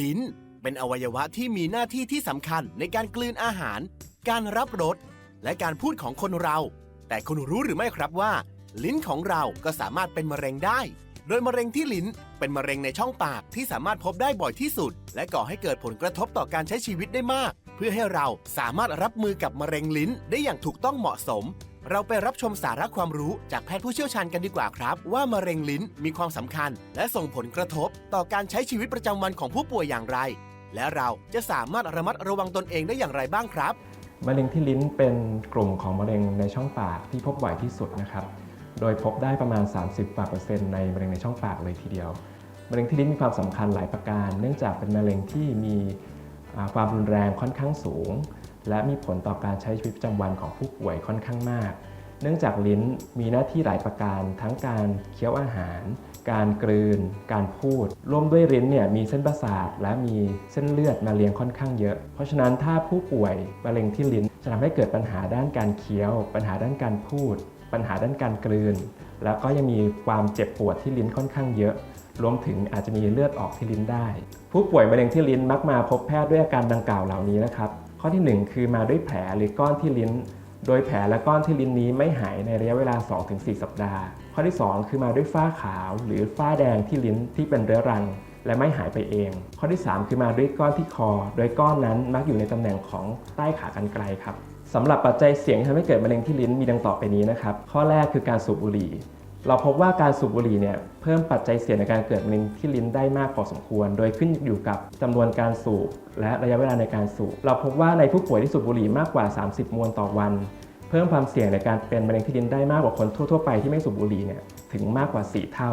ลิ้น เป็นอวัยวะที่มีหน้าที่ที่สำคัญในการกลืนอาหาร การรับรสและการพูดของคนเรา แต่คุณรู้หรือไม่ครับว่า ลิ้นของเราก็สามารถเป็นมะเร็งได้ โดยมะเร็งที่ลิ้นเป็นมะเร็งในช่องปากที่สามารถพบได้บ่อยที่สุด และก่อให้เกิดผลกระทบต่อการใช้ชีวิตได้มาก เพื่อให้เราสามารถรับมือกับมะเร็งลิ้นได้อย่างถูกต้องเหมาะสม เราไปรับชมสาระความรู้จากแพทย์ผู้เชี่ยวชาญกันดีกว่าครับ ว่ามะเร็งลิ้นมีความสำคัญ และส่งผลกระทบ ต่อการใช้ชีวิตประจำวันของผู้ป่วยอย่างไร และเราจะสามารถระมัดระวังตนเองได้อย่างไรบ้างครับ มะเร็งที่ลิ้นเป็นกลุ่มของมะเร็งในช่องปากที่พบบ่อยที่สุดนะครับ โดยพบได้ประมาณ 30กว่าเปอร์เซ็นต์ในมะเร็งในช่องปากเลยทีเดียว มะเร็งที่ลิ้นมีความสำคัญหลายประการ เนื่องจากเป็นมะเร็งที่มีความรุนแรงค่อนข้างสูง และมีผลต่อการใช้ชีวิตประจำวันของผู้ป่วยค่อนข้างมาก เนื่องจากลิ้นมีหน้าที่หลายประการ ทั้งการเคี้ยวอาหาร การกลืน การพูด ร่วมด้วยลิ้นเนี่ยมีเส้นประสาทและมีเส้นเลือดมาเลี้ยงค่อนข้างเยอะ เพราะฉะนั้นถ้าผู้ป่วยมะเร็งที่ลิ้นจะทำให้เกิดปัญหาด้านการเคี้ยว ปัญหาด้านการพูด ปัญหาด้านการกลืน แล้วก็ยังมีความเจ็บปวดที่ลิ้นค่อนข้างเยอะรวมถึงอาจจะมีเลือดออกที่ลิ้นได้ ผู้ป่วยมะเร็งที่ลิ้นมักมาพบแพทย์ด้วยอาการดังกล่าวเหล่านี้นะครับ ข้อที่หนึ่งคือมาด้วยแผลหรือก้อนที่ลิ้น โดยแผลและก้อนที่ลิ้นนี้ไม่หายในระยะเวลา 2-4 สัปดาห์ ข้อที่ 2 คือมาด้วยฝ้าขาว หรือฝ้าแดงที่ลิ้นที่เป็นเรื้อรัง และไม่หายไปเอง ข้อที่ 3 คือมาด้วยก้อนที่คอ โดยก้อนนั้นมักอยู่ในตำแหน่งของใต้ขากรรไกรครับสำหรับปัจจัยเสี่ยงที่ทำให้เกิดมะเร็งที่ลิ้นมีดังต่อไปนี้นะครับ ข้อแรกคือการสูบบุหรี่ เราพบว่าการสูบบุหรี่เนี่ยเพิ่มปัจจัยเสี่ยงในการเกิดมะเร็งที่ลิ้นได้มากพอสมควร โดยขึ้นอยู่กับจำนวนการสูบและระยะเวลาในการสูบ เราพบว่าในผู้ป่วยที่สูบบุหรี่มากกว่า 30 มวนต่อวัน เพิ่มความเสี่ยงในการเป็นมะเร็งที่ลิ้นได้มากกว่าคนทั่วๆไปที่ไม่สูบบุหรี่เนี่ยถึงมากกว่า 4 เท่า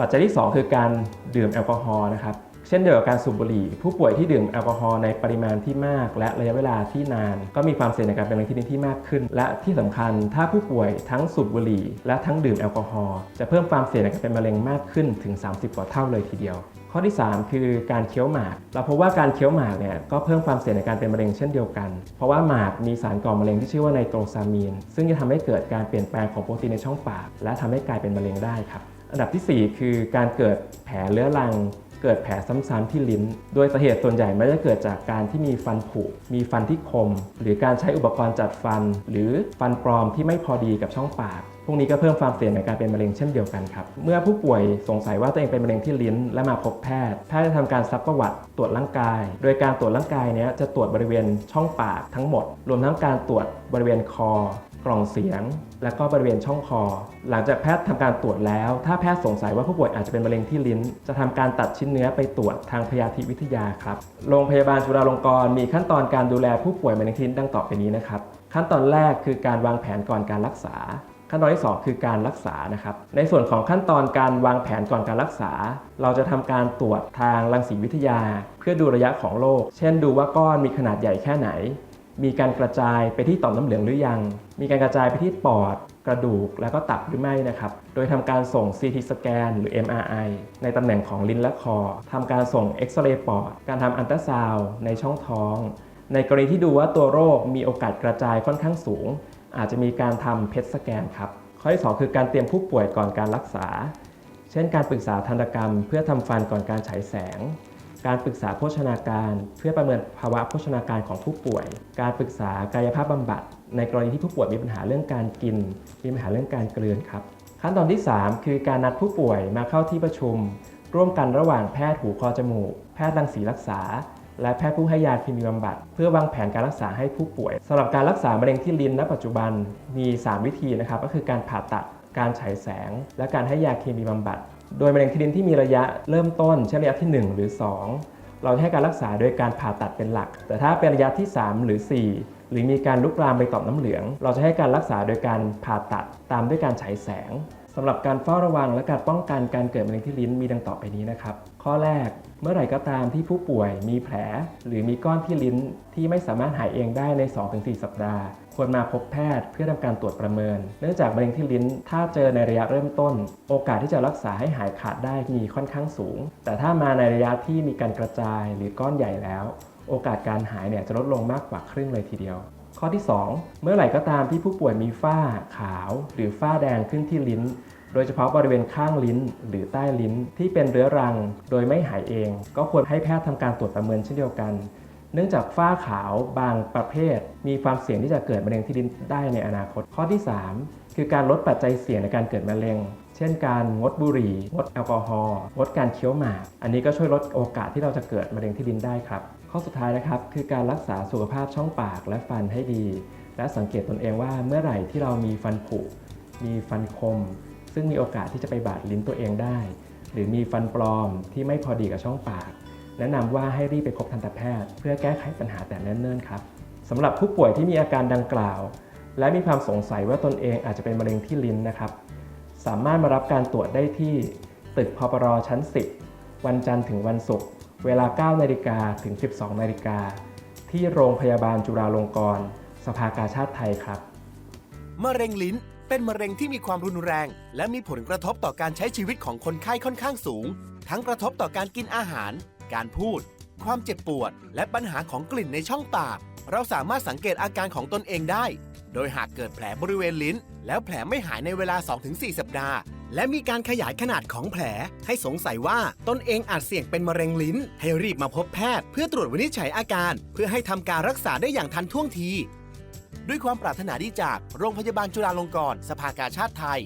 ปัจจัยที่ 2 คือการดื่มแอลกอฮอล์นะครับ เช่นเดียวกับการสูบบุหรี่ ผู้ป่วยที่ดื่มแอลกอฮอล์ในปริมาณที่มาก และระยะเวลาที่นาน ก็มีความเสี่ยงในการเป็นมะเร็งที่ลิ้นที่มากขึ้น และที่สำคัญ ถ้าผู้ป่วยทั้งสูบบุหรี่ และทั้งดื่มแอลกอฮอล์จะเพิ่มความเสี่ยงในการเป็นมะเร็งมากขึ้นถึง 30 กว่าเท่าเลยทีเดียวข้อที่ 3 คือการเคี้ยวหมาก เราพบว่าการเคี้ยวหมากเนี่ยก็เพิ่มความเสี่ยงในการเป็นมะเร็งเช่นเดียวกัน เพราะว่าหมากมีสารก่อมะเร็งที่ชื่อว่าไนโตรซามีน ซึ่งจะทำให้เกิดการเปลี่ยนแปลงของโปรตีนในช่องปาก และทำให้กลายเป็นมะเร็งได้ครับ อันดับทีสี่4 คือการเกิดแผลเรื้อรัง เกิดแผลซ้ำๆที่ลิ้น โดยสาเหตุส่วนใหญ่ไม่ได้เกิดจากการที่มีฟันผุ มีฟันที่คม หรือการใช้อุปกรณ์จัดฟัน หรือฟันปลอมที่ไม่พอดีกับช่องปากพวกนี้ก็เพิ่มความเสี่ยงในการเป็นมะเร็งเช่นเดียวกันครับ เมื่อผู้ป่วยสงสัยว่าตัวเองเป็นมะเร็งที่ลิ้น และมาพบแพทย์ แพทย์จะทำการซักประวัติตรวจร่างกาย โดยการตรวจร่างกายนี้จะตรวจบริเวณช่องปากทั้งหมด รวมทั้งการตรวจบริเวณคอ กล่องเสียง และก็บริเวณช่องคอ หลังจากแพทย์ทำการตรวจแล้ว ถ้าแพทย์สงสัยว่าผู้ป่วยอาจจะเป็นมะเร็งที่ลิ้น จะทำการตัดชิ้นเนื้อไปตรวจทางพยาธิวิทยาครับ โรงพยาบาลจุฬาลงกรณ์มีขั้นตอนการดูแลผู้ป่วยมะเร็งที่ลิ้นดังต่อไปนี้นะครับ ขั้นตอนแรกคือการวางแผนก่อนการรักษาขั้นตอนที่ 2 คือการรักษานะครับ ในส่วนของขั้นตอนการวางแผนก่อนการรักษา เราจะทำการตรวจทางรังสีวิทยา เพื่อดูระยะของโรค เช่นดูว่าก้อนมีขนาดใหญ่แค่ไหน มีการกระจายไปที่ต่อมน้ำเหลืองหรือยัง มีการกระจายไปที่ปอด กระดูก แล้วก็ตับหรือไม่นะครับ โดยทำการส่ง CT สแกนหรือ MRI ในตำแหน่งของลิ้นและคอทำการส่งเอ็กซเรย์ปอด การทำอันตราซาวในช่องท้อง ในกรณีที่ดูว่าตัวโรคมีโอกาสกระจายค่อนข้างสูง อาจจะมีการทำเพชสแกนครับ ข้อที่ 2 คือการเตรียมผู้ป่วยก่อนการรักษา เช่น การปรึกษาทันตกรรม เพื่อทำฟันก่อนการฉายแสง การปรึกษาโภชนาการ เพื่อประเมินภาวะโภชนาการของผู้ป่วย การปรึกษากายภาพบำบัด ในกรณีที่ผู้ป่วยมีปัญหาเรื่องการกิน มีปัญหาเรื่องการกลืนครับ ขั้นตอนที่ 3 คือการนัดผู้ป่วยมาเข้าที่ประชุม ร่วมกันระหว่างแพทย์หูคอจมูก แพทย์รังสีรักษา และแพทย์ผู้ให้ยาเคมีบำบัด เพื่อวางแผนการรักษาให้ผู้ป่วยสำหรับการรักษามะเร็งที่ลิ้นณปัจจุบันมี 3 วิธีนะครับก็คือการผ่าตัดการฉายแสง และการให้ยาเคมีบำบัด โดยมะเร็งที่ลิ้นที่มีระยะเริ่มต้นเช่นระยะที่ 1 หรือ 2 เราจะให้การรักษาโดยการผ่าตัดเป็นหลัก แต่ถ้าเป็นระยะที่ 3 หรือ 4 หรือมีการลุกลามไปต่อมน้ำเหลือง เราจะให้การรักษาโดยการผ่าตัดตามด้วยการฉายแสงสำหรับการเฝ้าระวังและการป้องกันการเกิดมะเร็งที่ลิ้นมีดังต่อไปนี้นะครับ ข้อแรกเมื่อไหร่ก็ตามที่ผู้ป่วยมีแผล หรือมีก้อนที่ลิ้นที่ไม่สามารถหายเองได้ใน 2-4 สัปดาห์ ควรมาพบแพทย์เพื่อทำการตรวจประเมิน เนื่องจากมะเร็งที่ลิ้น ถ้าเจอในระยะเริ่มต้น โอกาสที่จะรักษาให้หายขาดได้มีค่อนข้างสูง แต่ถ้ามาในระยะที่มีการกระจายหรือก้อนใหญ่แล้ว โอกาสการหายเนี่ยจะลดลงมากกว่าครึ่งเลยทีเดียว ข้อที่ 2 เมื่อไหร่ก็ตามที่ผู้ป่วยมีฝ้าขาว หรือฝ้าแดงขึ้นที่ลิ้นโดยเฉพาะบริเวณข้างลิ้น หรือใต้ลิ้นที่เป็นเรื้อรัง โดยไม่หายเอง ก็ควรให้แพทย์ทำการตรวจประเมินเช่นเดียวกัน เนื่องจากฝ้าขาวบางประเภท มีความเสี่ยงที่จะเกิดมะเร็งที่ลิ้นได้ในอนาคต ข้อที่ 3 คือการลดปัจจัยเสี่ยงในการเกิดมะเร็ง เช่น การงดบุหรี่ งดแอลกอฮอล์งดการเคี้ยวหมาก อันนี้ก็ช่วยลดโอกาสที่เราจะเกิดมะเร็งที่ลิ้นได้ครับ ข้อสุดท้ายนะครับคือการรักษาสุขภาพช่องปากและฟันให้ดี และสังเกตตนเองว่าเมื่อไหร่ที่เรามีฟันผุ มีฟันคม ซึ่งมีโอกาสที่จะไปบาดลิ้นตัวเองได้ หรือมีฟันปลอมที่ไม่พอดีกับช่องปาก แนะนำว่าให้รีบไปพบทันตแพทย์ เพื่อแก้ไขปัญหาแต่เนิ่นๆครับ สำหรับผู้ป่วยที่มีอาการดังกล่าว และมีความสงสัยว่าตนเองอาจจะเป็นมะเร็งที่ลิ้นนะครับ สามารถมารับการตรวจได้ที่ตึกพปรชั้น 10 วันจันทร์ถึงวันศุกร์เวลา 9 นาฬิกาถึง 12 นาฬิกา ที่โรงพยาบาลจุฬาลงกรณ์สภากาชาติไทยครับ มะเร็งลิ้นเป็นมะเร็งที่มีความรุนแรง และมีผลกระทบต่อการใช้ชีวิตของคนไข้ค่อนข้างสูง ทั้งกระทบต่อการกินอาหาร การพูด ความเจ็บปวด และปัญหาของกลิ่นในช่องปาก เราสามารถสังเกตอาการของตนเองได้ โดยหากเกิดแผลบริเวณลิ้น แล้วแผลไม่หายในเวลา 2-4 สัปดาห์ และมีการขยายขนาดของแผล ให้สงสัยว่าตนเองอาจเสี่ยงเป็นมะเร็งลิ้น ให้รีบมาพบแพทย์ เพื่อตรวจวินิจฉัยอาการ เพื่อให้ทำการรักษาได้อย่างทันท่วงที ด้วยความปรารถนาดีจากโรงพยาบาลจุฬาลงกรณ์สภากาชาติไทย